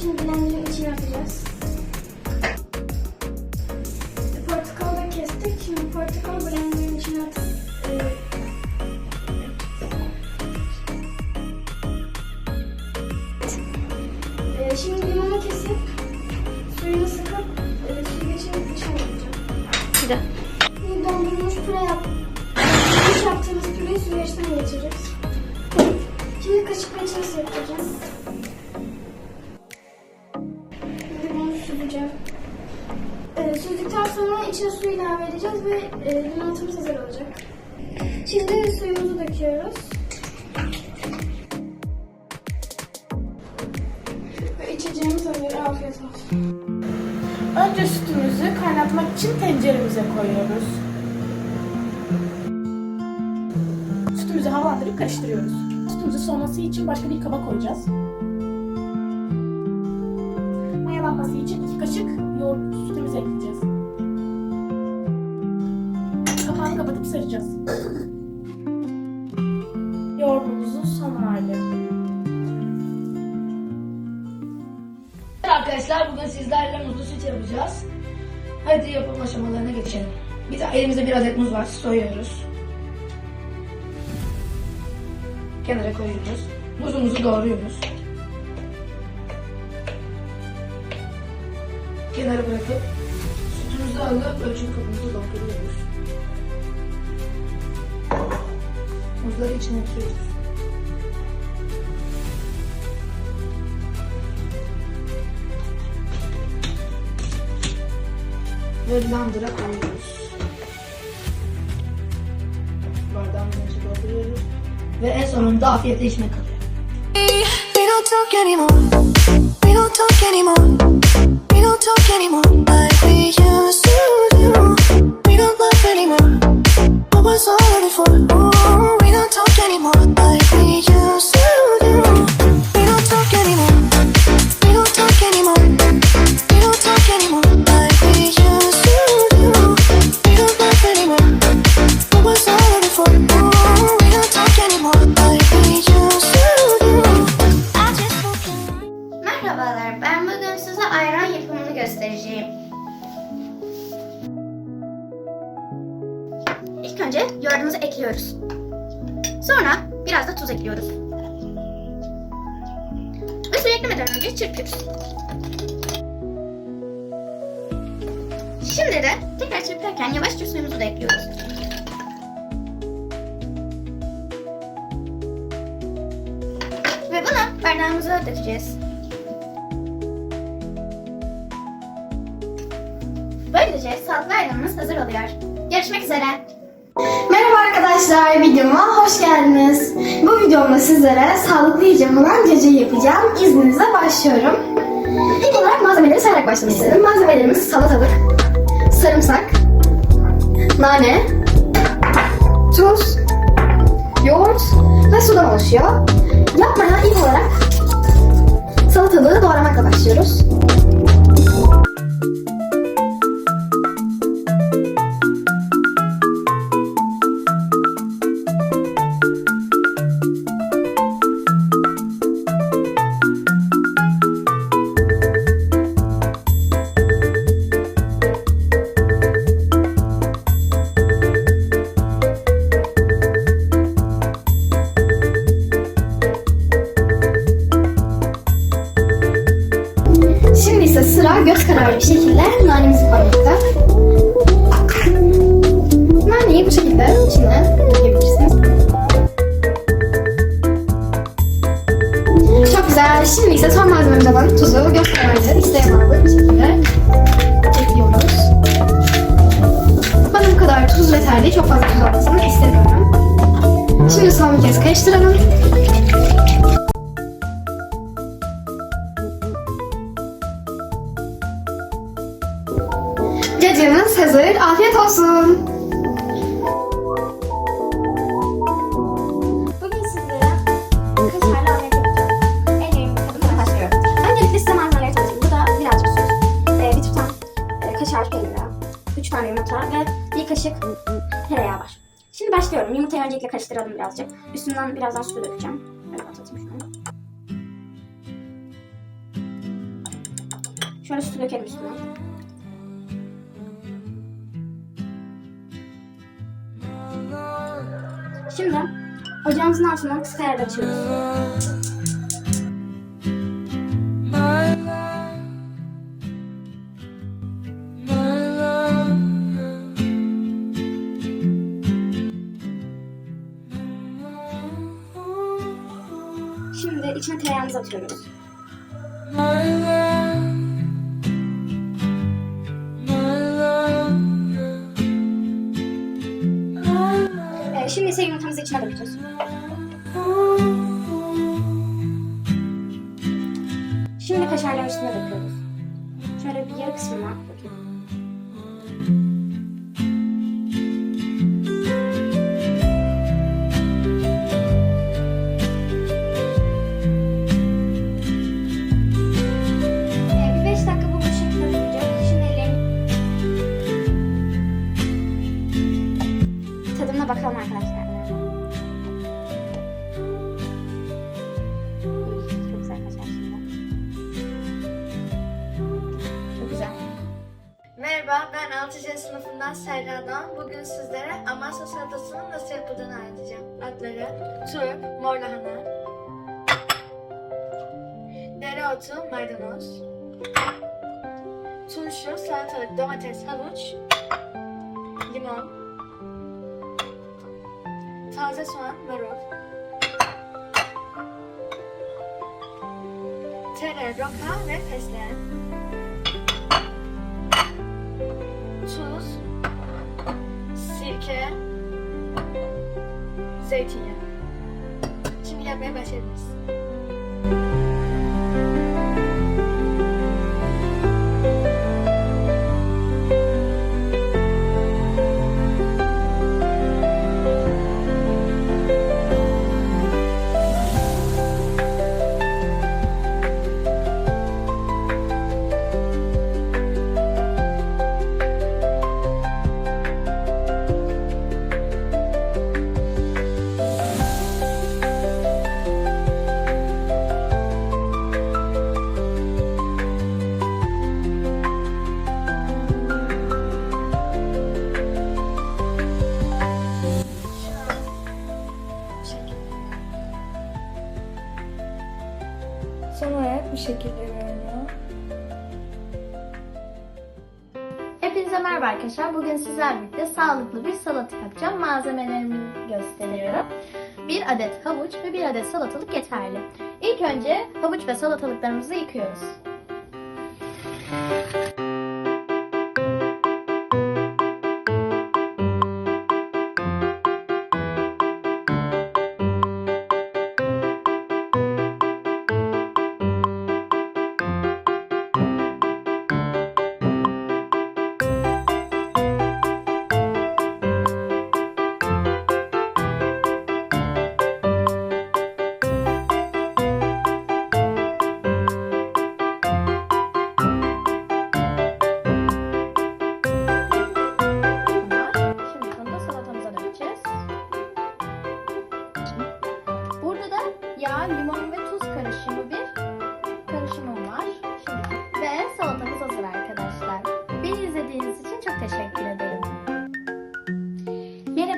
şimdi blenderın içine atacağız. Portakalı da kestik. Şimdi portakalı blenderın içine atıp e, Ee, şimdi limonu kesip suyunu sıkıp e, süzgecin içine atacağım. Güzel. Şimdi dondurulmuş püre yap. Dondurulmuş yaptığımız püreyi süzgeçten geçireceğiz. Şimdi kaşıkla içine sürteceğim. Süzeceğim. Ee, süzdükten sonra içine su ilave edeceğiz ve e, limonatamız hazır olacak. Şimdi suyumuzu döküyoruz. Ve içeceğimiz hazır. Afiyet olsun. Önce sütümüzü kaynatmak için tenceremize koyuyoruz. Sütümüzü havalandırıp karıştırıyoruz. Sütümüzü soğuması için başka bir kaba koyacağız. Arkadaşlar bugün sizlerle muzlu süt yapacağız. Hadi yapım aşamalarına geçelim. Bir elimizde bir adet muz var. Soyuyoruz. Kenara koyuyoruz. Muzumuzu doğruyoruz. Kenara bırakıp sütümüzü alıp ölçülü kabımızı dolduruyoruz. Muzları içine atıyoruz. Ve blender'a koyuyoruz. Bardağımızı. Ve en sonunda afiyetle içmek kalıyor. We don't talk anymore Önce yoğurdumuzu ekliyoruz. Sonra biraz da tuz ekliyoruz. Ve suyu eklemeden önce çırpıyoruz. Şimdi de tekrar çırparken yavaşça suyumuzu da ekliyoruz. Ve bunu bardağımıza dökeceğiz. Böylece sağlıklı ayranımız hazır oluyor. Görüşmek üzere. Merhaba arkadaşlar, videoma hoş geldiniz. Bu videomda sizlere sağlıklı yiyecek olan cacığı yapacağım. İzninizle başlıyorum. İlk olarak malzemeleri sayarak başlamak istedim. Malzemelerimiz salatalık, sarımsak, nane, tuz, yoğurt ve sudan oluşuyor. Yapmaya ilk olarak göz kararı bir şekilde nanemizi koymakta. Naneyi bu şekilde içine koyabilirsiniz. Çok güzel. Şimdi ise son malzememiz olan tuzu göz kararı isteğe bağlı bir şekilde ekliyoruz. Bana bu kadar tuz yeterli. Çok fazla tuz olmasını istemiyorum. Şimdi son bir kez karıştıralım. 3 tane yumurta ve 1 kaşık tereyağı var. Şimdi başlıyorum. Yumurtayı öncelikle karıştıralım birazcık. Üstünden birazdan su dökeceğim. Böyle atayım şunu. Şöyle su dökelim üstüne. Şimdi ocağımızın altından kısık ayarda açıyoruz. İçine tereyağımızı atıyoruz. Ee, şimdi ise yumurtamızı içine dökeceğiz. Şimdi kaşarların üstüne döküyoruz. Şöyle bir yarı kısmına döküyorum. Sınıfından Serra Doğan. Bugün sizlere Amasya salatasının nasıl yapıldığını anlatacağım. Adları turp, mor lahana, dereotu, maydanoz, turşu, salatalık, domates, havuç, limon, taze soğan, marul, tere, roka ve fesleğen. Tuz, sirke, zeytinyağı. Şimdi yapmaya başlayabiliriz. Arkadaşlar. Bugün sizlerle birlikte sağlıklı bir salata yapacağım. Malzemelerimi gösteriyorum. Bir adet havuç ve bir adet salatalık yeterli. İlk önce havuç ve salatalıklarımızı yıkıyoruz.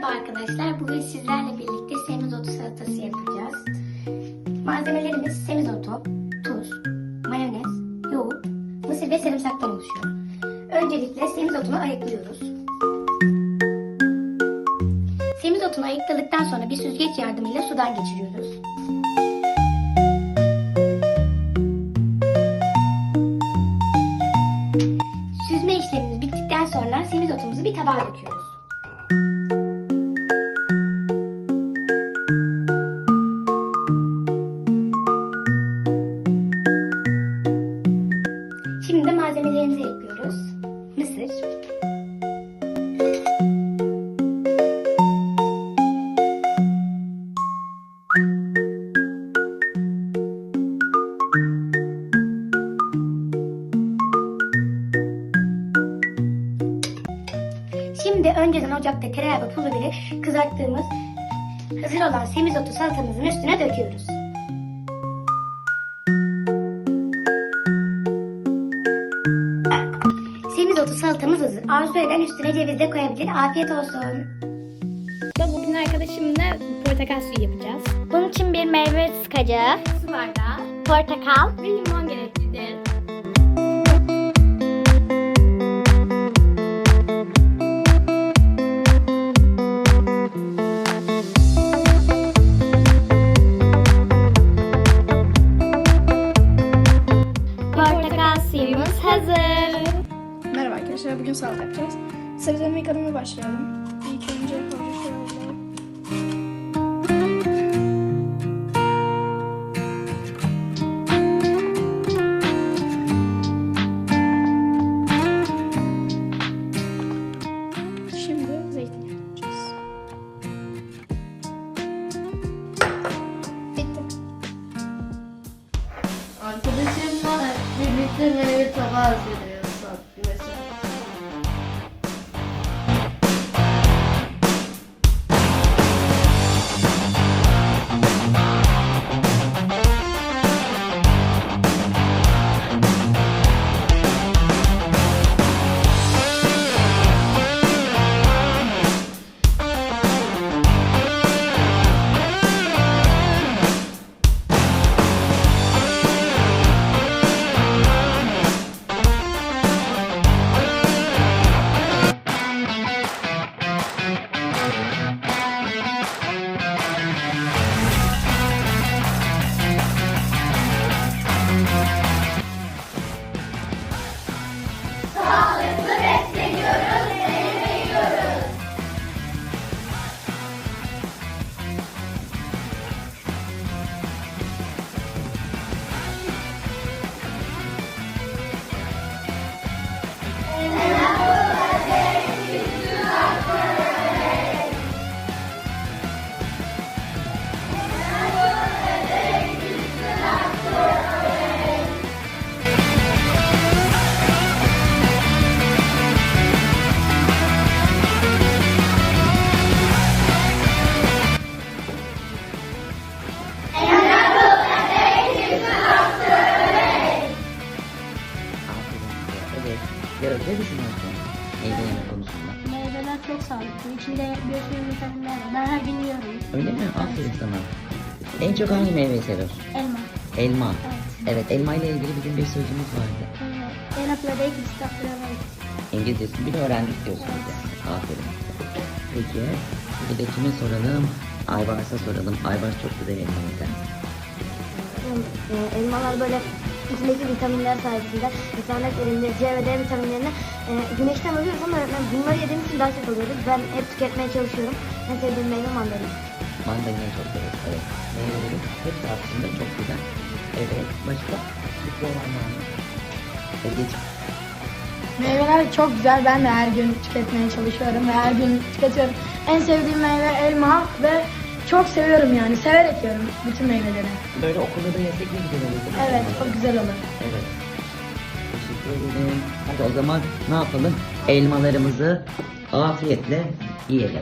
Merhaba arkadaşlar. Bugün sizlerle birlikte semizotu salatası yapacağız. Malzemelerimiz semizotu, tuz, mayonez, yoğurt, mısır ve sarımsaktan oluşuyor. Öncelikle semizotunu ayıklıyoruz. Semizotunu ayıkladıktan sonra bir süzgeç yardımıyla sudan geçiriyoruz. Süzme işlemimiz bittikten sonra semizotumuzu bir tabağa döküyoruz. Önceden ocakta tereyağı ve pul biberi kızarttığımız Hazır olan semizotu salatamızın üstüne döküyoruz. Semizotu salatamız hazır. Arzu eden üstüne ceviz de koyabilir. Afiyet olsun. Bugün arkadaşımla portakal suyu yapacağız. Bunun için bir meyve sıkacağı, Su bardağı portakal, ve limon gereklidir. Arkadaşlar, bugün salata yapacağız. Sebzelerimi yıkamaya başlayalım. Biraz ne düşünüyorsun? Meyve yeme konusunda. Meyveler çok sağlıklı. İçinde bir sürü vitaminler var. Ben her gün yiyorum. Öyle mi? Aferin sana. En çok hangi meyveyi seviyorsun? Elma. Elma. Evet, elma ile ilgili bizim bir sözümüz vardı. En apladayım, istafirullah. İngilizcesini bile öğrendik diyorsun bize. Aferin. Peki, bir de kime soralım? Aybars'a soralım. Aybars çok güzel elma. E, Elmalar böyle içindeki vitaminler sayesinde mesela elinde C ve D vitaminlerini e, güneşten alıyoruz ama öğretmen bunları yediğimiz için daha çok alıyoruz. Ben hep tüketmeye çalışıyorum. En sevdiğim meyve mandalina. Mandalina çok severiz. Evet. Meyveleri hepsi aslında çok güzel. Evet. Başka? Olan var mı? Ezgi'ciğim. Meyveler çok güzel. Ben de her gün tüketmeye çalışıyorum ve her gün tüketiyorum. En sevdiğim meyve elma ve çok seviyorum yani. Severek yiyorum bütün meyveleri. Böyle okulda da yesek ne güzel olur. Evet, çok güzel olur. Evet. Teşekkür ederim. Hadi o zaman ne yapalım? Elmalarımızı afiyetle yiyelim.